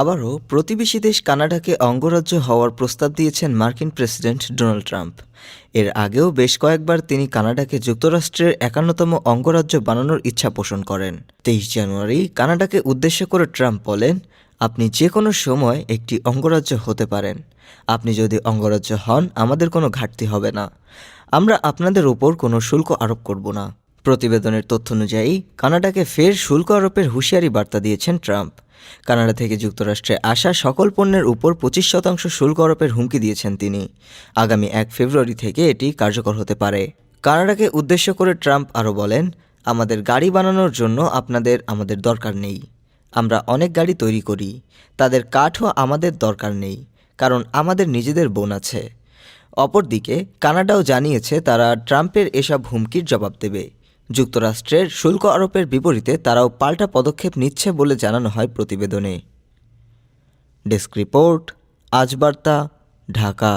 আবারও প্রতিবেশী দেশ কানাডাকে অঙ্গরাজ্য হওয়ার প্রস্তাব দিয়েছেন মার্কিন প্রেসিডেন্ট ডোনাল্ড ট্রাম্প। এর আগেও বেশ কয়েকবার তিনি কানাডাকে যুক্তরাষ্ট্রের একান্নতম অঙ্গরাজ্য বানানোর ইচ্ছা পোষণ করেন। তেইশ জানুয়ারি কানাডাকে উদ্দেশ্য করে ট্রাম্প বলেন, আপনি যে কোনো সময় একটি অঙ্গরাজ্য হতে পারেন। আপনি যদি অঙ্গরাজ্য হন, আমাদের কোনো ঘাটতি হবে না। আমরা আপনাদের উপর কোনো শুল্ক আরোপ করব না। প্রতিবেদনের তথ্য অনুযায়ী, কানাডাকে ফের শুল্ক আরোপের হুঁশিয়ারি বার্তা দিয়েছেন ট্রাম্প। কানাডা থেকে যুক্তরাষ্ট্রে আসা সকল পণ্যের উপর পঁচিশ শতাংশ শুল্ক আরোপের হুমকি দিয়েছেন তিনি। আগামী এক ফেব্রুয়ারি থেকে এটি কার্যকর হতে পারে। কানাডাকে উদ্দেশ্য করে ট্রাম্প আরও বলেন, আমাদের গাড়ি বানানোর জন্য আপনাদের আমাদের দরকার নেই। আমরা অনেক গাড়ি তৈরি করি। তাদের কাঠও আমাদের দরকার নেই, কারণ আমাদের নিজেদের বোন আছে। অপরদিকে, কানাডাও জানিয়েছে তারা ট্রাম্পের এসব হুমকির জবাব দেবে। যুক্তরাষ্ট্রের শুল্ক আরোপের বিপরীতে তারাও পাল্টা পদক্ষেপ নিচ্ছে বলে জানানো হয় প্রতিবেদনে। ডেস্ক রিপোর্ট, আজ বার্তা, ঢাকা।